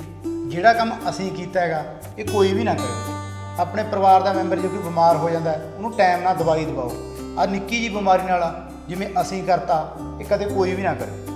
ਜਿਹੜਾ ਕੰਮ ਅਸੀਂ ਕੀਤਾ ਹੈਗਾ ਇਹ ਕੋਈ ਵੀ ਨਾ ਕਰੇ। ਆਪਣੇ ਪਰਿਵਾਰ ਦਾ ਮੈਂਬਰ ਜੇ ਕੋਈ ਬਿਮਾਰ ਹੋ ਜਾਂਦਾ ਹੈ, ਉਹਨੂੰ ਟਾਈਮ ਨਾਲ ਦਵਾਈ ਦਿਵਾਓ। ਆ ਨਿੱਕੀ ਜੀ ਬਿਮਾਰੀ ਨਾਲ ਜਿਵੇਂ ਅਸੀਂ ਕਰਤਾ ਇਹ ਕਦੇ ਕੋਈ ਵੀ ਨਾ ਕਰੇ।